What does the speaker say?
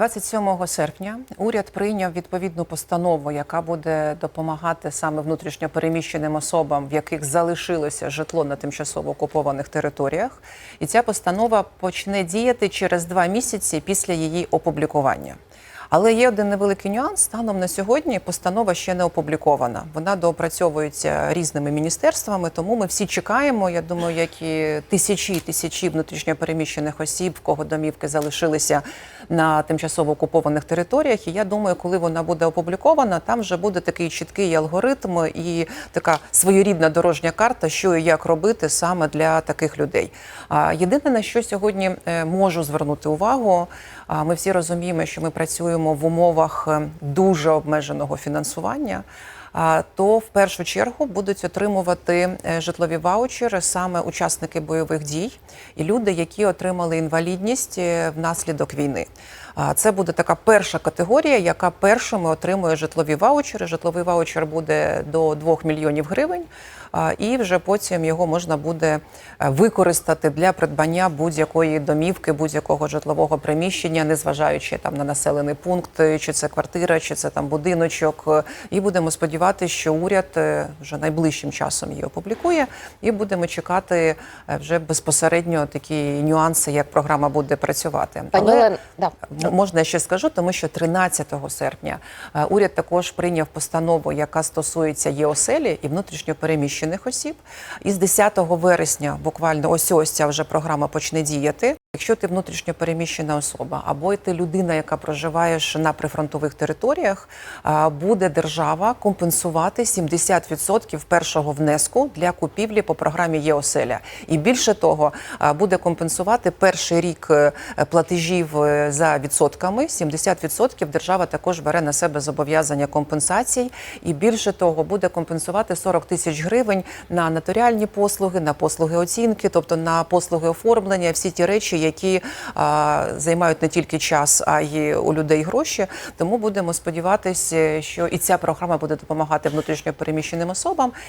27 серпня уряд прийняв відповідну постанову, яка буде допомагати саме внутрішньопереміщеним особам, в яких залишилося житло на тимчасово окупованих територіях. І ця постанова почне діяти через два місяці після її опублікування. Але є один невеликий нюанс. Станом на сьогодні постанова ще не опублікована. Вона доопрацьовується різними міністерствами, тому ми всі чекаємо. Я думаю, як і тисячі тисячі внутрішньопереміщених осіб, в кого домівки залишилися на тимчасово окупованих територіях. І я думаю, коли вона буде опублікована, там вже буде такий чіткий алгоритм і така своєрідна дорожня карта, що і як робити саме для таких людей. А єдине на що сьогодні е, можу звернути увагу. Ми всі розуміємо, що ми працюємо в умовах е, дуже обмеженого фінансування. То в першу чергу будуть отримувати е, житлові ваучери саме учасники бойових дій і люди, які отримали інвалідність е, внаслідок війни. Це буде така перша категорія, яка першими отримує житлові ваучери. Житловий ваучер буде до 2 мільйонів гривень. І вже потім його можна буде е, використати для придбання будь-якої домівки, будь-якого житлового приміщення, незважаючи там на населений пункт, чи це квартира, чи це там будиночок. І будемо сподіватися, що уряд е, вже найближчим часом її опублікує, і будемо чекати е, вже безпосередньо такі нюанси, як програма буде працювати. Пані Але- да. Можна я ще скажу, тому що 13 серпня е, уряд також прийняв постанову, яка стосується ЄОСЕЛі і внутрішньопереміщених осіб. І з 10 вересня, буквально ось ось ця вже програма почне діяти. Якщо ти внутрішньопереміщена особа, або ти людина, яка проживаєш на прифронтових територіях, буде держава компенсувати 70% першого внеску для купівлі по програмі ЄОСЕЛЯ. І більше того, буде компенсувати перший рік е, платежів е, за відсотками. 70% держава також бере на себе зобов'язання компенсацій. І більше того, буде компенсувати 40 тисяч гривень на нотаріальні послуги, на послуги оцінки, тобто на послуги оформлення, всі ті речі, які а, займають не тільки час, а й у людей гроші. Тому будемо сподіватися, що і ця програма буде допомагати внутрішньо переміщеним особам.